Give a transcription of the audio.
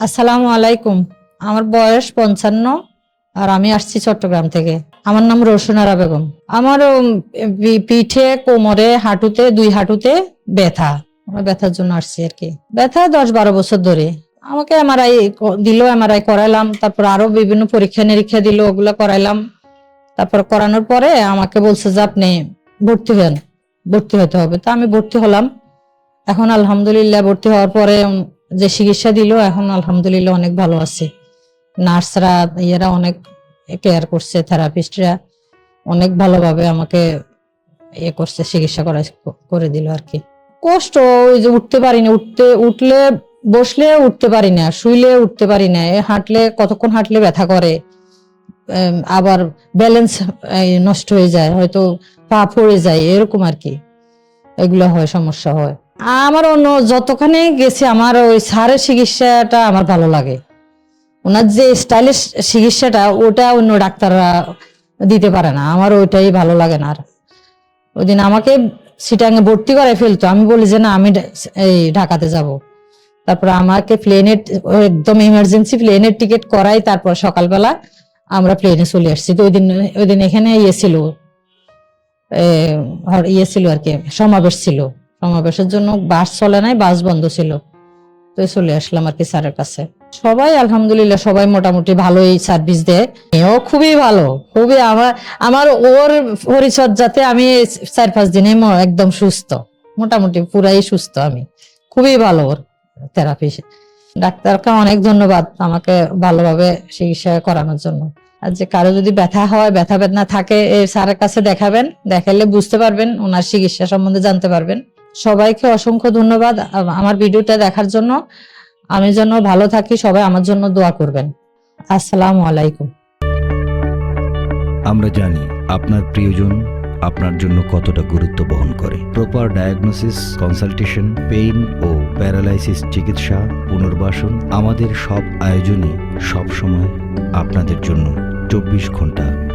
আসসালামু আলাইকুম। আমার বয়স পঞ্চান্ন আর আমি আসছি চট্টগ্রাম থেকে। আমার নাম রোশনারা বেগম। আমার পিঠে, কোমরে, হাঁটুতে, দুই হাঁটুতে ব্যথা। আমার ব্যথার জন্য আসছি আর কি। ব্যথা দশ বারো বছর ধরে। আমাকে এমআরআই দিল, এমআরআই করাইলাম। তারপর আরও বিভিন্ন পরীক্ষা নিরীক্ষা দিল, ওগুলো করাইলাম। তারপর করানোর পরে আমাকে বলছে যে, আপনি ভর্তি হন। ভর্তি হতে হবে। তা আমি ভর্তি হলাম। এখন আলহামদুলিল্লাহ ভর্তি হওয়ার পরে যে চিকিৎসা দিল, এখন আলহামদুলিল্লাহ অনেক ভালো আছে। নার্সরা, ইয়েরা অনেক কেয়ার করছে থেরাপিস্টরা অনেক ভালোভাবে আমাকে ইয়ে করছে, চিকিৎসা করা করে দিল আর কি। কষ্ট, ওই যে উঠতে পারি না, উঠতে, উঠলে, বসলে উঠতে পারি না, শুইলে উঠতে পারি না হাঁটলে, কতক্ষণ হাঁটলে ব্যথা করে আবার ব্যালেন্স নষ্ট হয়ে যায়, হয়তো পা পড়ে যায়, এরকম আর কি। এগুলো হয়, সমস্যা হয়। আমার অন্য যতখানি গেছি, আমার ওই সারের চিকিৎসাটা আমার ভালো লাগে। ওনার যে স্টাইলের চিকিৎসাটা, ওটা অন্য ডাক্তাররা দিতে পারে না। আমার ওইটাই ভালো লাগে না আর। ওই দিন আমাকে সিটাঙ্গে ভর্তি করে ফেলতো। আমি বলি যে, না, আমি এই ঢাকাতে যাব। তারপর আমাকে প্লেনের একদম ইমার্জেন্সি প্লেনের টিকিট করাই তারপর সকালবেলা আমরা প্লেনে চলে আসছি। তো ওই দিন ওই দিন এখানে ইয়ে ছিল ইয়ে ছিল আর কি, সমাবেশ ছিল। সমাবেশের জন্য বাস চলে নাই, বাস বন্ধ ছিল। তো চলে আসলাম আর কি স্যারের কাছে। সবাই আলহামদুলিল্লাহ সবাই মোটামুটি ভালোই সার্ভিস দেয়। ও খুবই ভালো, খুবই আমার আমার ওর পরিচর্যাতে আমি চার পাঁচ দিনে একদম সুস্থ। মোটামুটি পুরাই সুস্থ আমি। খুবই ভালো ওর থেরাপি ডাক্তারকে অনেক ধন্যবাদ আমাকে ভালোভাবে চিকিৎসা করানোর জন্য। আর যে কারও যদি ব্যথা হয়, ব্যথা বেদনা থাকে স্যারের কাছে দেখাবেন, দেখালে বুঝতে পারবেন, ওনার চিকিৎসা সম্বন্ধে জানতে পারবেন। সবাইকে অসংখ্য ধন্যবাদ আমার ভিডিওটা দেখার জন্য। আমি যেন ভালো থাকি, সবাই আমার জন্য দোয়া করবেন। আসসালামু আলাইকুম। আমরা জানি আপনার প্রিয়জন আপনার জন্য কতটা গুরুত্ব বহন করে। প্রপার ডায়াগনোসিস কনসালটেশন পেইন ও প্যারালাইসিস চিকিৎসা, পুনর্বাসন আমাদের সব আয়োজনই সব সময় আপনাদের জন্য চব্বিশ ঘণ্টা